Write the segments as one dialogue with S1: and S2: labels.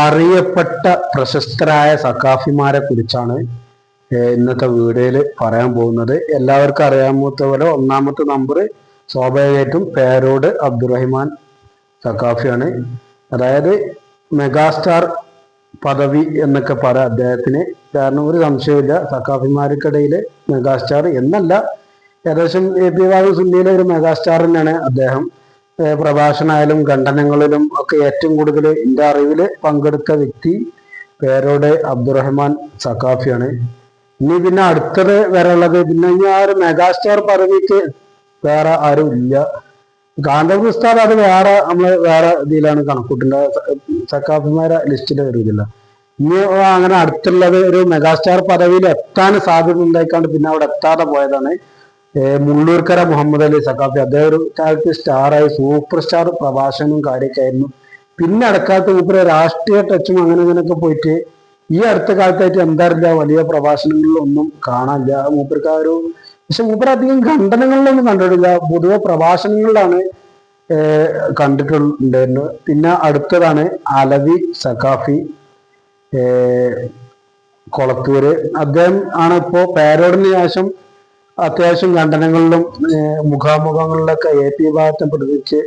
S1: അറിയപ്പെട്ട പ്രശസ്തരായ സക്കാഫിമാരെ കുറിച്ചാണ് ഇന്നത്തെ വീഡിയോയിൽ പറയാൻ പോകുന്നത്. എല്ലാവർക്കും അറിയാമത്തെ പോലെ ഒന്നാമത്തെ നമ്പർ സ്വാഭാവികമായിട്ടും പേരോട് അബ്ദുറഹിമാൻ സക്കാഫിയാണ് അതായത് മെഗാസ്റ്റാർ പദവി എന്നൊക്കെ പറയാം അദ്ദേഹത്തിന്. കാരണം ഒരു സംശയമില്ല സക്കാഫിമാർക്കിടയിൽ മെഗാസ്റ്റാർ എന്നല്ല. ഏകദേശം എ പി ബാബു സുന്നിയിലെ ഒരു മെഗാസ്റ്റാർ തന്നെയാണ് അദ്ദേഹം. പ്രഭാഷണമായാലും ഖണ്ഡനങ്ങളിലും ഒക്കെ ഏറ്റവും കൂടുതൽ എന്റെ അറിവിൽ പങ്കെടുത്ത വ്യക്തി പേരോടെ അബ്ദുറഹ്മാൻ സഖാഫിയാണ്. ഇനി പിന്നെ അടുത്തത് വരെയുള്ളത് പിന്നെ ഇനി ആ ഒരു മെഗാസ്റ്റാർ പദവിക്ക് വേറെ ആരും ഇല്ല. ഗാന്ധർവ് അത് വേറെ നമ്മൾ വേറെ ഇതിലാണ് കണക്കൂട്ടുന്നത്. സക്കാഫിമാരെ ലിസ്റ്റിൽ വരുന്നില്ല ഇനി അങ്ങനെ അടുത്തുള്ളത് ഒരു മെഗാസ്റ്റാർ പദവിയിൽ എത്താൻ സാധ്യത ഉണ്ടായിക്കാണ്ട് പിന്നെ അവിടെ എത്താതെ പോയതാണ്. മുള്ളൂർക്കര മുഹമ്മദ് അലി സഖാഫി. അദ്ദേഹം ഒരു കാലത്ത് സ്റ്റാറായി സൂപ്പർ സ്റ്റാർ പ്രഭാഷണവും കാര്യമൊക്കെ ആയിരുന്നു. പിന്നെ അടക്കാലത്ത് മൂപ്പര് രാഷ്ട്രീയ ടച്ചും അങ്ങനെ അങ്ങനെയൊക്കെ പോയിട്ട് ഈ അടുത്ത കാലത്തായിട്ട് എന്താ അറിയില്ല വലിയ പ്രഭാഷണങ്ങളിലൊന്നും കാണാനില്ല. മൂപ്പർക്ക് ആ ഒരു പക്ഷെ മൂപ്പർ അധികം ഖണ്ഡനങ്ങളിലൊന്നും കണ്ടിട്ടില്ല. പൊതുവെ പ്രഭാഷണങ്ങളിലാണ് കണ്ടിട്ടുണ്ടായിരുന്നു പിന്നെ അടുത്തതാണ് അലവി സഖാഫി കൊളത്തൂര്. അദ്ദേഹം ആണ് ഇപ്പോ പേരോടിന് ശേഷം അത്യാവശ്യം ഖണ്ഡനങ്ങളിലും മുഖാമുഖങ്ങളിലൊക്കെ എ പി ഭാഗത്തെ പ്രതിച്ച്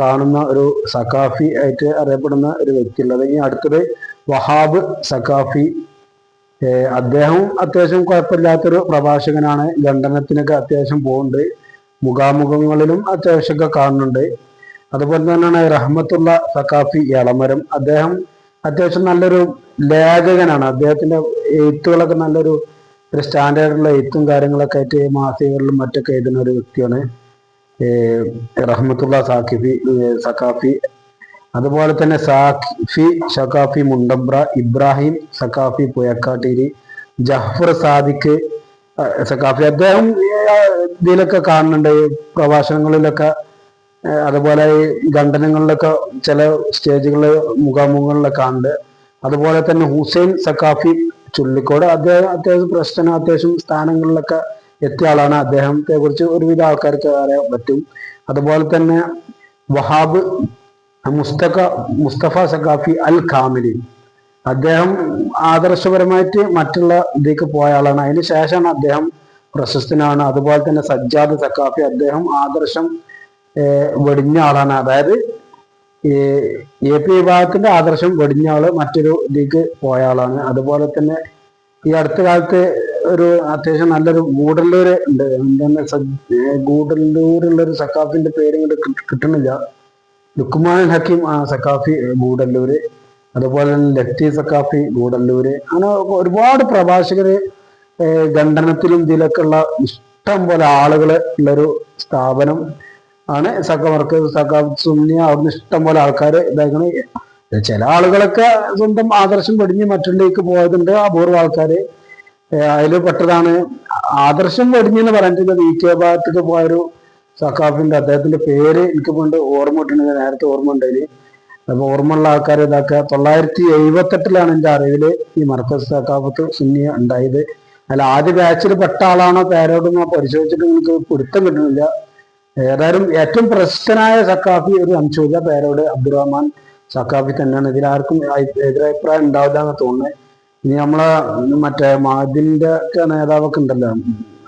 S1: കാണുന്ന ഒരു സഖാഫി ആയിട്ട് അറിയപ്പെടുന്ന ഒരു വ്യക്തിയുള്ളത്. ഇനി അടുത്തത് വഹാബ് സഖാഫി. അദ്ദേഹം അത്യാവശ്യം കുഴപ്പമില്ലാത്തൊരു പ്രഭാഷകനാണ്. ഖണ്ഡനത്തിനൊക്കെ അത്യാവശ്യം പോകുന്നുണ്ട് മുഖാമുഖങ്ങളിലും അത്യാവശ്യമൊക്കെ കാണുന്നുണ്ട്. അതുപോലെ തന്നെയാണ് റഹ്മത്തുള്ള സഖാഫി ഇളമരം അദ്ദേഹം അത്യാവശ്യം നല്ലൊരു ലേഖകനാണ്. അദ്ദേഹത്തിന്റെ എഴുത്തുകളൊക്കെ നല്ലൊരു ഒരു സ്റ്റാൻഡേർഡുള്ള എഴുത്തും കാര്യങ്ങളൊക്കെ ആയിട്ട് മാസികകളിലും മറ്റൊക്കെ എഴുതുന്ന ഒരു വ്യക്തിയാണ് റഹ്മത്തുള്ള സഖാഫി സക്കാഫി അതുപോലെ തന്നെ സാഖിഫി ഷഖാഫി മുണ്ടമ്പ്ര ഇബ്രാഹിം സക്കാഫി പുയക്കാട്ടേരി ജഹ്ഫർ സാദിഖ് സഖാഫി. അദ്ദേഹം ഇതിലൊക്കെ കാണുന്നുണ്ട് പ്രഭാഷണങ്ങളിലൊക്കെ അതുപോലെ ഈ ഖണ്ഡനങ്ങളിലൊക്കെ ചില സ്റ്റേജുകളിൽ മുഖാമുഖങ്ങളിലൊക്കെ കാണുന്നുണ്ട്. അതുപോലെ തന്നെ ഹുസൈൻ സക്കാഫി ചുള്ളിക്കോട് അദ്ദേഹം അത്യാവശ്യം പ്രശ്നം അത്യാവശ്യം സ്ഥാനങ്ങളിലൊക്കെ എത്തിയ ആളാണ് അദ്ദേഹത്തെ കുറിച്ച് ഒരുവിധ ആൾക്കാർക്ക് അറിയാൻ പറ്റും. അതുപോലെ തന്നെ വഹാബ് മുസ്തഫ മുസ്തഫ സഖാഫി അൽ ഖാമിലി അദ്ദേഹം ആദർശപരമായിട്ട് മറ്റുള്ള ഇതിലേക്ക് പോയ ആളാണ്. അതിന് ശേഷമാണ് അദ്ദേഹം പ്രശസ്തനാണ്. അതുപോലെ തന്നെ സജ്ജാദ് സഖാഫി അദ്ദേഹം ആദർശം വെടിഞ്ഞ ആളാണ്. അതായത് എ പി വിഭാഗത്തിന്റെ ആദർശം വെടിഞ്ഞ ആൾ മറ്റൊരു ഇതിലേക്ക് പോയ ആളാണ്. അതുപോലെ തന്നെ ഈ അടുത്ത കാലത്ത് ഒരു അത്യാവശ്യം നല്ലൊരു ഗൂഡല്ലൂര് ഉണ്ട്. എന്താണ് ഗൂഡല്ലൂരുള്ള ഒരു സക്കാഫിന്റെ പേര് ഇങ്ങോട്ട് കിട്ടുന്നില്ല. ലുക്കുമാൻ ഹക്കീം സക്കാഫി ഗൂഡല്ലൂര് അതുപോലെ തന്നെ ലത്തി സക്കാഫി ഗൂഡല്ലൂര് അങ്ങനെ ഒരുപാട് പ്രഭാഷകര് ഖണ്ഡനത്തിലും ഇതിലൊക്കെ ഉള്ള ഇഷ്ടം പോലെ ആളുകൾ ഉള്ളൊരു സ്ഥാപനം. ആണ്. സക്കവർക്ക് സക്ക സുന്നി അവിടുന്ന് ഇഷ്ടം പോലെ ആൾക്കാർ ഇതാക്കണ ചില ആളുകളൊക്കെ സ്വന്തം ആദർശം വെടിഞ്ഞ് മറ്റുള്ളിലേക്ക് പോയതുണ്ട്. അപൂർവ ആൾക്കാര്. അതിൽ പെട്ടതാണ്. ആദർശം വെടിഞ്ഞെന്ന് പറഞ്ഞിട്ട് വി കെ ഭാഗത്തേക്ക് പോയൊരു സക്കാഫിന്റെ അദ്ദേഹത്തിന്റെ പേര് എനിക്ക് കൊണ്ട് ഓർമ്മ കിട്ടുന്നത് നേരത്തെ ഓർമ്മ ഉണ്ടായിന് അപ്പൊ ഓർമ്മയുള്ള ആൾക്കാർ ഇതാക്കുക തൊള്ളായിരത്തി എഴുപത്തെട്ടിലാണ് എന്റെ അറിവിൽ ഈ മർക്കസ് സക്കാഫത്ത് സുന്നി ഉണ്ടായത്. അല്ല ആദ്യ ബാച്ചിൽ പെട്ട ആളാണോ പേരോടൊന്നും പരിശോധിച്ചിട്ട് നിങ്ങൾക്ക് പിടുത്തം കിട്ടുന്നില്ല. ഏതായാലും ഏറ്റവും പ്രശസ്തനായ സക്കാഫി ഒരു അംശോജ പേരോട് അബ്ദുറഹ്മാൻ സക്കാഫി തന്നെയാണ്. അയി- എതിരഭിപ്രായം ഉണ്ടാവില്ല എന്ന് തോന്നുന്നത് ഇനി നമ്മളെ മറ്റേ മാദിന്റെ ഒക്കെ നേതാവൊക്കെ ഉണ്ടല്ലോ.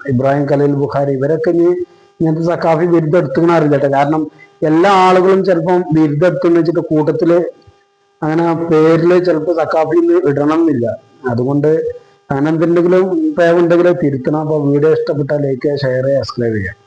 S1: ഇബ്രാഹിം ഖലീൽ ബുഖാരി. ഇവരൊക്കെ ഇനി ഇങ്ങനത്തെ സക്കാഫി ബിരുദം എടുത്തുക്കണ അറിയില്ല കാരണം എല്ലാ ആളുകളും ചിലപ്പം ബിരുദം എടുത്തെന്ന് വെച്ചിട്ട് കൂട്ടത്തിൽ അങ്ങനെ പേരിൽ ചിലപ്പോൾ സക്കാഫി ഇടണം എന്നില്ല അതുകൊണ്ട് അങ്ങനെ എന്തെങ്കിലും പേവുണ്ടെങ്കിലും തിരുത്തണം. അപ്പൊ വീഡിയോ ഇഷ്ടപ്പെട്ടാൽ ലൈക്ക് ഷെയർ സബ്സ്ക്രൈബ് ചെയ്യാം.